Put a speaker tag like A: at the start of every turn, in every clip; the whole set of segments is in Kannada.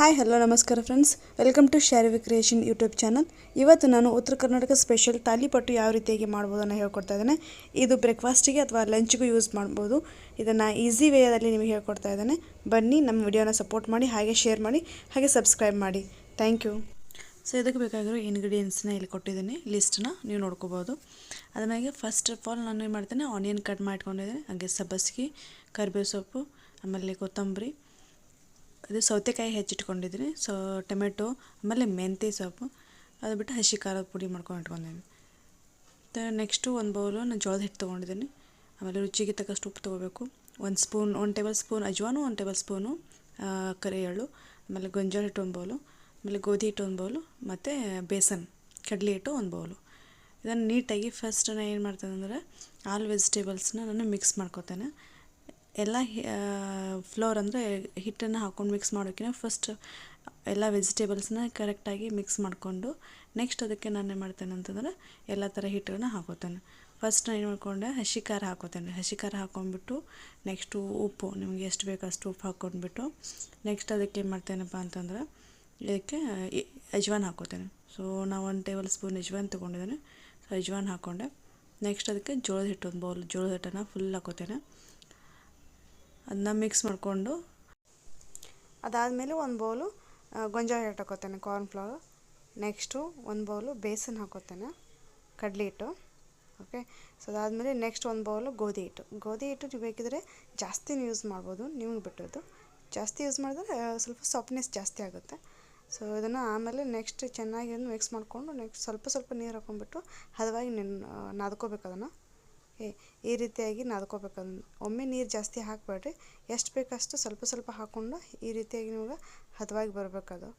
A: ಹಾಯ್ ಹಲೋ ನಮಸ್ಕಾರ friends welcome to Sharavi creation YouTube channel ಇವತ್ತು ನಾನು ಉತ್ತರ ಕರ್ನಾಟಕ ಸ್ಪೆಷಲ್ ತಾಲಿಪಟ್ಟು ಯಾವ ರೀತಿಯಾಗಿ ಮಾಡ್ಬೋದನ್ನು ಹೇಳ್ಕೊಡ್ತಾ ಇದ್ದೇನೆ. ಇದು ಬ್ರೇಕ್ಫಾಸ್ಟಿಗೆ ಅಥವಾ ಲಂಚ್ಗೂ ಯೂಸ್ ಮಾಡ್ಬೋದು. ಇದನ್ನು ಈಸಿ ವೇದಲ್ಲಿ ನಿಮಗೆ ಹೇಳ್ಕೊಡ್ತಾ ಇದ್ದೇನೆ. ಬನ್ನಿ, ನಮ್ಮ ವಿಡಿಯೋನ ಸಪೋರ್ಟ್ ಮಾಡಿ, ಹಾಗೆ ಶೇರ್ ಮಾಡಿ, ಹಾಗೆ ಸಬ್ಸ್ಕ್ರೈಬ್ ಮಾಡಿ. ಥ್ಯಾಂಕ್ ಯು ಸೊ ಇದಕ್ಕೆ ಬೇಕಾಗಿರೋ ಇಂಗ್ರೀಡಿಯೆಂಟ್ಸ್ನ ಇಲ್ಲಿ ಕೊಟ್ಟಿದ್ದೀನಿ. ಲಿಸ್ಟನ್ನ ನೀವು ನೋಡ್ಕೋಬೋದು. ಅದಾಗೆ ಫಸ್ಟ್ ಆಫ್ ಆಲ್ ನಾನು ಏನು ಮಾಡ್ತೇನೆ ಆನಿಯನ್ ಕಟ್ ಮಾಡ್ಕೊಂಡಿದ್ದೀನಿ. ಹಾಗೆ ಸಬ್ಬಸ್ಗಿ, ಕರಿಬೇವು ಸೊಪ್ಪು, ಆಮೇಲೆ ಕೊತ್ತಂಬರಿ ಇದು ಸೌತೆಕಾಯಿ ಹೆಚ್ಚಿಟ್ಕೊಂಡಿದ್ದೀನಿ ಸೊ, ಟೊಮೆಟೊ, ಆಮೇಲೆ ಮೆಂತ್ಯ ಸೊಪ್ಪು, ಅದು ಬಿಟ್ಟು ಹಸಿ ಖಾರದ ಪುಡಿ ಮಾಡ್ಕೊಂಡು ಇಟ್ಕೊಂಡಿದ್ದೀನಿ ನೆಕ್ಸ್ಟು ಒಂದು ಬೌಲು ನಾನು ಜೋಳದ ಹಿಟ್ಟು ತೊಗೊಂಡಿದ್ದೀನಿ. ಆಮೇಲೆ ರುಚಿಗೆ ತಕ್ಕಷ್ಟು ಉಪ್ಪು ತೊಗೋಬೇಕು. ಒಂದು ಸ್ಪೂನ್, ಒಂದು ಟೇಬಲ್ ಸ್ಪೂನ್ ಅಜ್ವಾನು, ಒಂದು ಟೇಬಲ್ ಸ್ಪೂನು ಕರಿ ಎಳ್ಳು ಆಮೇಲೆ ಗೊಂಜಾಳ ಹಿಟ್ಟು ಒಂದು ಬೌಲು ಆಮೇಲೆ ಗೋಧಿ ಹಿಟ್ಟು ಒಂದು ಬೌಲು ಮತ್ತು ಬೇಸನ್, ಕಡಲೆ ಹಿಟ್ಟು ಒಂದು ಬೌಲು ಇದನ್ನು ನೀಟಾಗಿ ಫಸ್ಟ್ ನಾನು ಏನು ಮಾಡ್ತೇನೆ ಅಂದರೆ, ಆಲ್ ವೆಜಿಟೇಬಲ್ಸ್ನ ನಾನು ಮಿಕ್ಸ್ ಮಾಡ್ಕೊತೇನೆ. ಎಲ್ಲ ಫ್ಲೋರ್ ಅಂದರೆ ಹಿಟ್ಟನ್ನು ಹಾಕ್ಕೊಂಡು ಮಿಕ್ಸ್ ಮಾಡೋಕ್ಕಿಂತ ಫಸ್ಟ್ ಎಲ್ಲ ವೆಜಿಟೇಬಲ್ಸ್ನ ಕರೆಕ್ಟಾಗಿ ಮಿಕ್ಸ್ ಮಾಡಿಕೊಂಡು ನೆಕ್ಸ್ಟ್ ಅದಕ್ಕೆ ನಾನು ಏನು ಮಾಡ್ತೇನೆ ಅಂತಂದ್ರೆ ಎಲ್ಲ ಥರ ಹಿಟ್ಟನ್ನು ಹಾಕೋತೇನೆ. ಫಸ್ಟ್ ನಾನು ಏನು ಮಾಡ್ಕೊಂಡೆ, ಹಸಿ ಖಾರ ಹಾಕೋತೇನೆ. ಹಸಿ ಖಾರ ಹಾಕೊಂಡ್ಬಿಟ್ಟು ನೆಕ್ಸ್ಟು ಉಪ್ಪು, ನಿಮಗೆ ಎಷ್ಟು ಬೇಕು ಅಷ್ಟು ಉಪ್ಪು ಹಾಕ್ಕೊಂಡ್ಬಿಟ್ಟು ನೆಕ್ಸ್ಟ್ ಅದಕ್ಕೆ ಏನು ಮಾಡ್ತೇನಪ್ಪ ಅಂತಂದ್ರೆ ಇದಕ್ಕೆ ಅಜ್ವಾನ್ ಹಾಕೋತೇನೆ. ಸೊ ನಾವು ಒಂದು ಟೇಬಲ್ ಸ್ಪೂನ್ ಅಜ್ವಾನ್ ತೊಗೊಂಡಿದ್ದೇನೆ. ಸೊ ಅಜ್ವಾನ್ ಹಾಕ್ಕೊಂಡೆ ನೆಕ್ಸ್ಟ್ ಅದಕ್ಕೆ ಜೋಳದ ಹಿಟ್ಟು, ಒಂದು ಬೌಲ್ ಜೋಳದ ಹಿಟ್ಟನ್ನು ಫುಲ್ ಹಾಕೋತೇನೆ. ಅದನ್ನ ಮಿಕ್ಸ್ ಮಾಡಿಕೊಂಡು ಅದಾದಮೇಲೆ ಒಂದು ಬೌಲು ಗೊಂಜಾಳ ಹಿಟ್ಟು ಹಾಕೋತೇನೆ ಕಾರ್ನ್ಫ್ಲವರ್ ನೆಕ್ಸ್ಟು ಒಂದು ಬೌಲು ಬೇಸನ್ ಹಾಕೋತೇನೆ, ಕಡಲೆ ಹಿಟ್ಟು. ಓಕೆ ಸೊ ಅದಾದಮೇಲೆ ನೆಕ್ಸ್ಟ್ ಒಂದು ಬೌಲು ಗೋಧಿ ಹಿಟ್ಟು. ಗೋಧಿ ಹಿಟ್ಟು ನೀವು ಬೇಕಿದ್ರೆ ಜಾಸ್ತಿನೂ ಯೂಸ್ ಮಾಡ್ಬೋದು ನಿಮ್ಗೆ ಬಿಟ್ಟದ್ದು. ಜಾಸ್ತಿ ಯೂಸ್ ಮಾಡಿದ್ರೆ ಸ್ವಲ್ಪ ಸಾಫ್ಟ್ನೆಸ್ ಜಾಸ್ತಿ ಆಗುತ್ತೆ. ಸೊ ಇದನ್ನು ಆಮೇಲೆ ನೆಕ್ಸ್ಟ್ ಚೆನ್ನಾಗಿ ಮಿಕ್ಸ್ ಮಾಡಿಕೊಂಡು ನೆಕ್ಸ್ಟ್ ಸ್ವಲ್ಪ ಸ್ವಲ್ಪ ನೀರು ಹಾಕೊಂಡ್ಬಿಟ್ಟು ಹದವಾಗಿ ನೆನ್ ನಾದ್ಕೋಬೇಕು ಅದನ್ನು. ಈ ರೀತಿಯಾಗಿ ನಾದ್ಕೋಬೇಕು ಅದನ್ನು. ಒಮ್ಮೆ ನೀರು ಜಾಸ್ತಿ ಹಾಕಬೇಡ್ರಿ. ಎಷ್ಟು ಬೇಕಷ್ಟು ಸ್ವಲ್ಪ ಸ್ವಲ್ಪ ಹಾಕ್ಕೊಂಡು ಈ ರೀತಿಯಾಗಿ ನಿಮ್ಗೆ ಹದವಾಗಿ ಬರಬೇಕದು.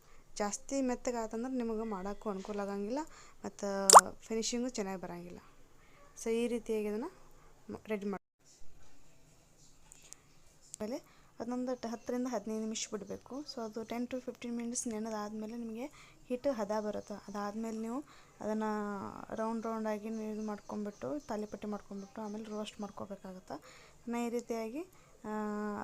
A: ಜಾಸ್ತಿ ಮೆತ್ತಗೆ ಆತಂದ್ರೆ ನಿಮಗೆ ಮಾಡೋಕ್ಕೂ ಅನುಕೂಲ ಆಗಂಗಿಲ್ಲ ಮತ್ತು ಫಿನಿಶಿಂಗು ಚೆನ್ನಾಗಿ ಬರೋಂಗಿಲ್ಲ. ಸೊ ಈ ರೀತಿಯಾಗಿ ಅದನ್ನು ರೆಡಿ ಮಾಡಿ. ಆಮೇಲೆ ಅದೊಂದು ಹತ್ತರಿಂದ ಹದಿನೈದು ನಿಮಿಷ ಬಿಡಬೇಕು. ಸೊ ಅದು ಟೆನ್ ಟು ಫಿಫ್ಟೀನ್ ಮಿನಿಟ್ಸ್ ನೆನೆದಾದಮೇಲೆ ನಿಮಗೆ ಹಿಟ್ಟು ಹದ ಬರುತ್ತೆ. ಅದಾದಮೇಲೆ ನೀವು ಅದನ್ನು ರೌಂಡ್ ರೌಂಡಾಗಿ ಇದು ಮಾಡ್ಕೊಂಬಿಟ್ಟು ತಾಲಿಪಟ್ಟಿ ಮಾಡ್ಕೊಂಬಿಟ್ಟು ಆಮೇಲೆ ರೋಸ್ಟ್ ಮಾಡ್ಕೋಬೇಕಾಗುತ್ತೆ. ನಾನು ಈ ರೀತಿಯಾಗಿ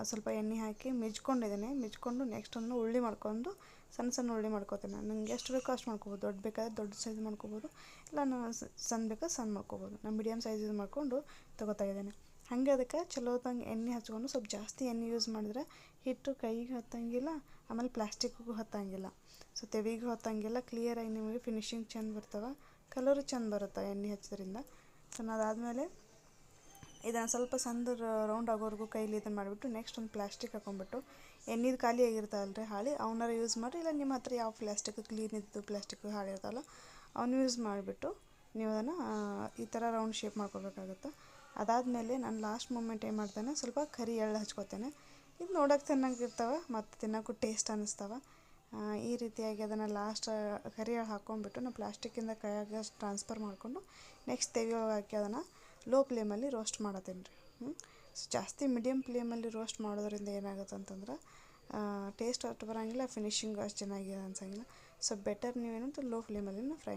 A: ಸ್ವಲ್ಪ ಎಣ್ಣೆ ಹಾಕಿ ಮಿಜ್ಕೊಂಡಿದ್ದೀನಿ. ಮಿಜ್ಕೊಂಡು ನೆಕ್ಸ್ಟ್ ಒಂದು ಉಳ್ಳಿ ಮಾಡ್ಕೊಂಡು, ಸಣ್ಣ ಸಣ್ಣ ಉಳ್ಳಿ ಮಾಡ್ಕೋತೀನಿ. ನನಗೆ ಎಷ್ಟು ಬೇಕೋ ಅಷ್ಟು ಮಾಡ್ಕೋಬೋದು. ದೊಡ್ಡ ಬೇಕಾದ್ರೆ ದೊಡ್ಡ ಸೈಜ್ ಮಾಡ್ಕೋಬೋದು. ಇಲ್ಲ ನಾನು ಸಣ್ಣ ಬೇಕಾದ್ರೆ ಸಣ್ಣ ಮಾಡ್ಕೋಬೋದು. ನಾನು ಮೀಡಿಯಮ್ ಸೈಜ್ ಮಾಡಿಕೊಂಡು ತೊಗೋತಾ ಇದ್ದೇನೆ. ಹಾಗೆ ಅದಕ್ಕೆ ಚಲೋತ್ತಂಗೆ ಎಣ್ಣೆ ಹಚ್ಕೊಂಡು ಸ್ವಲ್ಪ ಜಾಸ್ತಿ ಎಣ್ಣೆ ಯೂಸ್ ಮಾಡಿದ್ರೆ ಹಿಟ್ಟು ಕೈಗೆ ಹತ್ತಂಗಿಲ್ಲ, ಆಮೇಲೆ ಪ್ಲಾಸ್ಟಿಕ್ಗೂ ಹತ್ತಂಗಿಲ್ಲ. ಸೊ ತೆವಿಗೂ ಹತ್ತಂಗಿಲ್ಲ ಕ್ಲಿಯರಾಗಿ ನಿಮಗೆ ಫಿನಿಶಿಂಗ್ ಚೆಂದ ಬರ್ತವೆ ಕಲರು ಚೆಂದ ಬರುತ್ತೆ ಎಣ್ಣೆ ಹಚ್ಚೋದ್ರಿಂದ. ಸೊ ಅದಾದಮೇಲೆ ಇದನ್ನು ಸ್ವಲ್ಪ ಸಣ್ಣ ರೌಂಡ್ ಆಗೋವರೆಗೂ ಕೈಲಿ ಇದನ್ನು ಮಾಡಿಬಿಟ್ಟು ನೆಕ್ಸ್ಟ್ ಒಂದು ಪ್ಲಾಸ್ಟಿಕ್ ಹಾಕೊಂಡ್ಬಿಟ್ಟು ಎಣ್ಣೆದು ಖಾಲಿ ಆಗಿರ್ತಾವಲ್ಲ ರೀ ಹಾಳಿ, ಅವನಾರ ಯೂಸ್ ಮಾಡಿ ಇಲ್ಲ ನಿಮ್ಮ ಹತ್ರ ಯಾವ ಪ್ಲಾಸ್ಟಿಕ್ ಕ್ಲೀನ್ ಇದ್ದು ಪ್ಲಾಸ್ಟಿಕ್ ಹಾಳಿ ಇರ್ತಾವಲ್ಲ ಅವನ್ನ ಯೂಸ್ ಮಾಡಿಬಿಟ್ಟು ನೀವು ಅದನ್ನು ಈ ಥರ ರೌಂಡ್ ಶೇಪ್ ಮಾಡ್ಕೋಬೇಕಾಗುತ್ತೆ. ಅದಾದಮೇಲೆ ನಾನು ಲಾಸ್ಟ್ ಮೂಮೆಂಟ್ ಏನು ಮಾಡ್ತೇನೆ, ಸ್ವಲ್ಪ ಕರಿ ಎಳ್ಳು ಹಚ್ಕೋತೇನೆ. ಇದು ನೋಡೋಕೆ ಚೆನ್ನಾಗಿರ್ತವೆ, ಮತ್ತು ತಿನ್ನೋಕ್ಕೂ ಟೇಸ್ಟ್ ಅನ್ನಿಸ್ತವೆ ಈ ರೀತಿಯಾಗಿ ಅದನ್ನು ಲಾಸ್ಟ್ ಕರಿ ಎಳ್ಳು ಹಾಕ್ಕೊಂಡ್ಬಿಟ್ಟು ನಾನು ಪ್ಲಾಸ್ಟಿಕ್ಕಿಂದ ಕೈಯಾಗ ಟ್ರಾನ್ಸ್ಫರ್ ಮಾಡಿಕೊಂಡು ನೆಕ್ಸ್ಟ್ ತೆವಿ ಹಾಕಿ ಅದನ್ನು ಲೋ ಫ್ಲೇಮಲ್ಲಿ ರೋಸ್ಟ್ ಮಾಡತ್ತೇನೆ ರೀ. ಹ್ಞೂ ಸೊ ಜಾಸ್ತಿ ಮೀಡಿಯಮ್ ಫ್ಲೇಮಲ್ಲಿ ರೋಸ್ಟ್ ಮಾಡೋದ್ರಿಂದ ಏನಾಗುತ್ತೆ ಅಂತಂದ್ರೆ ಟೇಸ್ಟ್ ಅಷ್ಟು ಬರೋಂಗಿಲ್ಲ ಫಿನಿಶಿಂಗ್ ಅಷ್ಟು ಚೆನ್ನಾಗಿದೆ ಅನ್ಸಂಗಿಲ್ಲ. ಸೊ ಬೆಟರ್ ನೀವೇನಂತ ಲೋ ಫ್ಲೇಮಲ್ಲಿ ಫ್ರೈ